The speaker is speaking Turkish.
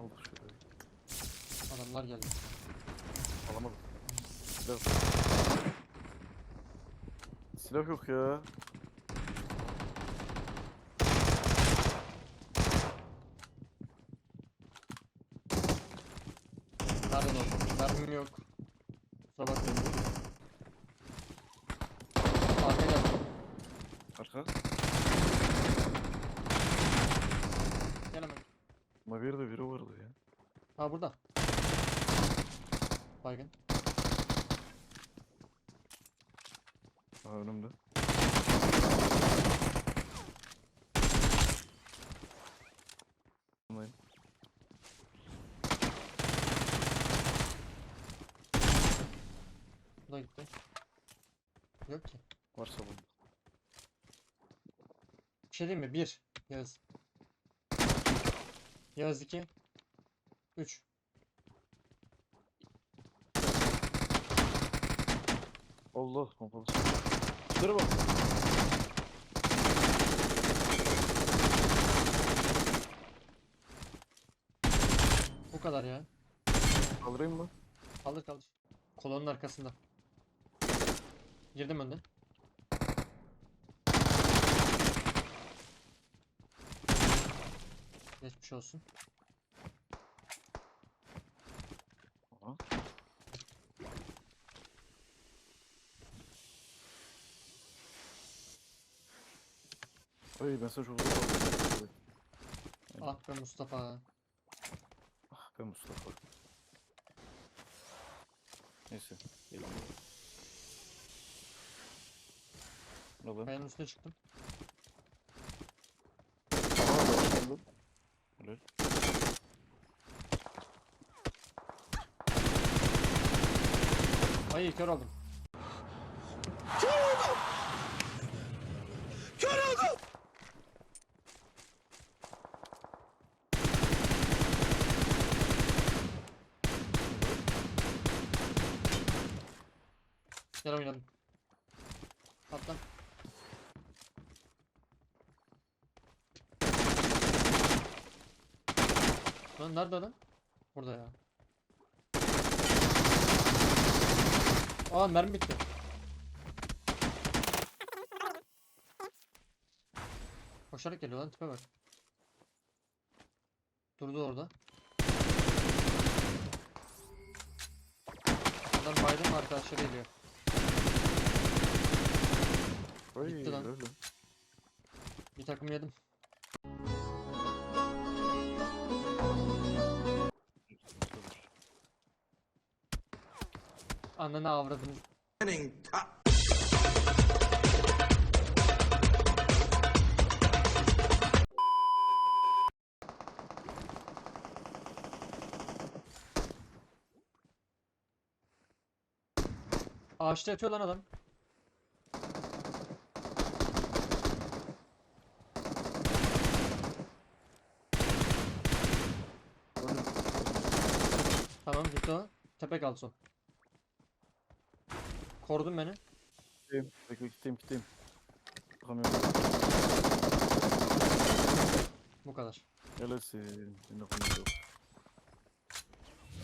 aldık şurayı. Adamlar geldi. Alamadım. Silah. Silah yok ya. Nereden o? Mermim yok. Kusura bakmayın. Arka geldi. Arka. Gel hemen. Ama bir de ya. Ha burada. Baygın. Ha önümde. Buradayım. Bu da gitti. Yok ki. Varsa bu. Bir şey diyeyim mi? Bir. Yağız. Yağız iki. Üç. Allah pompalı. Dur bak. Bu kadar ya. Kaldırayım mı? Kaldır kaldır. Kolonun arkasında. Girdim önden. Geçmiş olsun. Ay ben sana çok uzak kaldım. Ah be Mustafa. Ah be Mustafa. Neyse. Gelin. Lan? Kayanın üstüne çıktım. Helal. Ay kör oldum. Gel oynayalım. Atla. Lan nerede adam? Burada ya. Aa mermi bitti. Koşarak geliyor lan tipe bak. Durdu orada. Adam bayram arkadaşları geliyor. Ay Gitti lan. lan. Bir takım yedim. Ananı avradınız. Ağaçta yatıyor lan adam. Tamam o. Tepe kaldı son. Korudun beni. Gideyim. Bekle gideyim gideyim. Bakamıyorum. Bu kadar. Helalsin. Yine konuşuyor.